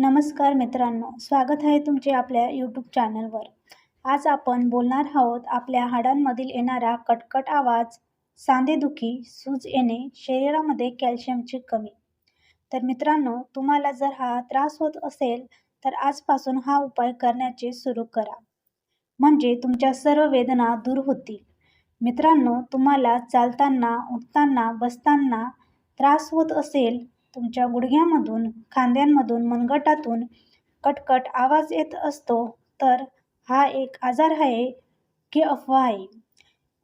नमस्कार मित्रांनो स्वागत आहे तुमचे आपल्या यूट्यूब चॅनलवर आज आपण बोलणार आहोत आपल्या हाडांमधील येणारा कटकट आवाज सांधेदुखी सूज येणे शरीरामध्ये कॅल्शियमची कमी. तर मित्रांनो तुम्हाला जर हा त्रास होत असेल तर आजपासून हा उपाय करण्याचे सुरू करा. म्हणजे तुमच्या सर्व वेदना दूर होतील. मित्रांनो तुम्हाला चालताना उठताना बसताना त्रास होत असेल तुमच्या गुडघ्यामधून खांद्यांमधून मनगटातून कटकट आवाज येत असतो तर हा एक आजार आहे की अफवा आहे?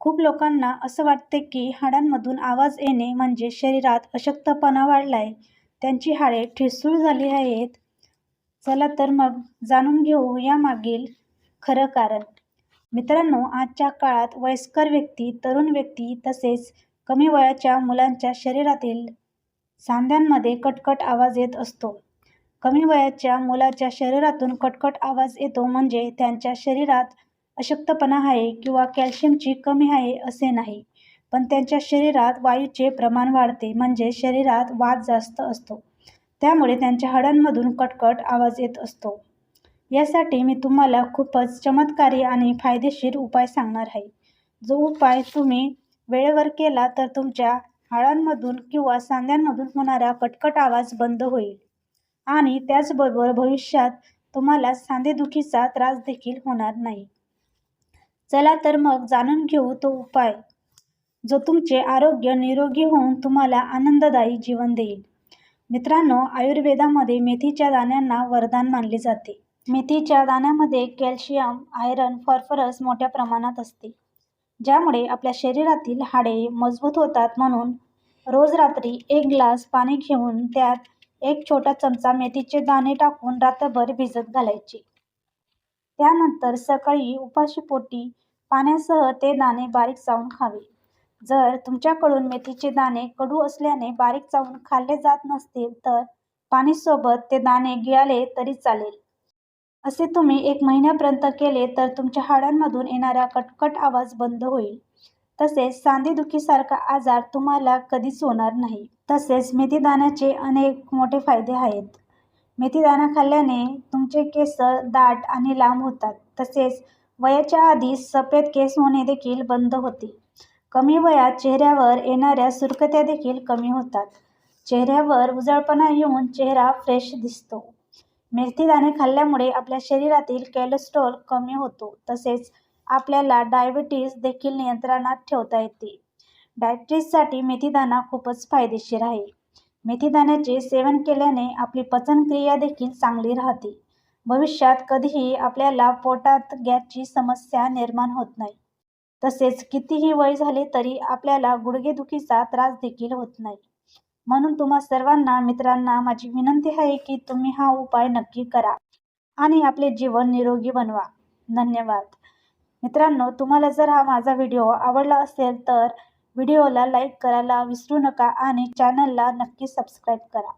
खूप लोकांना असं वाटते की हाडांमधून आवाज येणे म्हणजे शरीरात अशक्तपणा वाढला आहे त्यांची हाडे ठिसूळ झाली आहेत. चला तर मग जाणून घेऊ यामागील खरं कारण. मित्रांनो आजच्या काळात वयस्कर व्यक्ती तरुण व्यक्ती तसेच कमी वयाच्या मुलांच्या शरीरातील सांध्यांमध्ये कटकट आवाज येत असतो. कमी वयाच्या मुलाच्या शरीरातून कटकट आवाज येतो म्हणजे त्यांच्या शरीरात अशक्तपणा आहे किंवा कॅल्शियमची कमी आहे असे नाही. पण त्यांच्या शरीरात वायूचे प्रमाण वाढते म्हणजे शरीरात वाद जास्त असतो. त्यामुळे त्यांच्या हाडांमधून कटकट आवाज येत असतो. यासाठी मी तुम्हाला खूपच चमत्कारी आणि फायदेशीर उपाय सांगणार आहे. जो उपाय तुम्ही वेळेवर केला तर तुमच्या हाडांमधून किंवा सांध्यांमधून होणारा कटकट आवाज बंद होईल. आणि त्याचबरोबर भविष्यात तुम्हाला सांधेदुखीचा त्रास देखील होणार नाही. चला तर मग जाणून घेऊ तो उपाय. जो तुमचे आरोग्य निरोगी होऊन तुम्हाला आनंददायी जीवन देईल. मित्रांनो आयुर्वेदामध्ये मेथीच्या दाण्यांना वरदान मानले जाते. मेथीच्या दाण्यामध्ये कॅल्शियम आयरन फॉस्फरस मोठ्या प्रमाणात असते. ज्यामुळे आपल्या शरीरातील हाडे मजबूत होतात म्हणून रोज रात्री एक ग्लास पाणी घेऊन त्यात एक छोटा चमचा मेथीचे दाणे टाकून रात्रभर भिजत घालायचे. त्यानंतर सकाळी उपाशीपोटी पाण्यासह ते दाणे बारीक चावून खावे. जर तुमच्याकडून मेथीचे दाणे कडू असल्याने बारीक चावून खाल्ले जात नसतील तर पाणीसोबत ते दाणे गिळाले तरी चालेल. असे तुम्ही एक महिन्यापर्यंत केले तर तुमच्या हाडांमधून येणारा कटकट आवाज बंद होईल. तसेच सांधेदुखीसारखा आजार तुम्हाला कधीच होणार नाही. तसेच मेथीदाण्याचे अनेक मोठे फायदे आहेत. मेथीदाणा खाल्ल्याने तुमचे केस दाट आणि लांब होतात. तसेच वयाच्या आधी सफेद केस होणे देखील बंद होते. कमी वयात चेहऱ्यावर येणाऱ्या सुरकत्या देखील कमी होतात. चेहऱ्यावर उजळपणा येऊन चेहरा फ्रेश दिसतो. मेथीदाणे खाल्ल्यामुळे आपल्या शरीरातील कॅलेस्ट्रॉल कमी होतो. तसेच आपल्याला डायबिटीस देखील नियंत्रणात ठेवता येते. डायबिटीससाठी मेथीदाणा खूपच फायदेशीर आहे. मेथीदाण्याचे सेवन केल्याने आपली पचनक्रिया देखील चांगली राहते. भविष्यात कधीही आपल्याला पोटात गॅसची समस्या निर्माण होत नाही. तसेच कितीही वय झाले तरी आपल्याला गुडघेदुखीचा त्रास देखील होत नाही. म्हणून तुम्हा सर्वांना मित्रांना माझी विनंती आहे की तुम्ही हा उपाय नक्की करा आणि आपले जीवन निरोगी बनवा. धन्यवाद. मित्रांनो तुम्हाला जर हा माझा व्हिडिओ आवडला असेल तर व्हिडिओला लाईक करायला विसरू नका आणि चॅनलला नक्की सबस्क्राईब करा.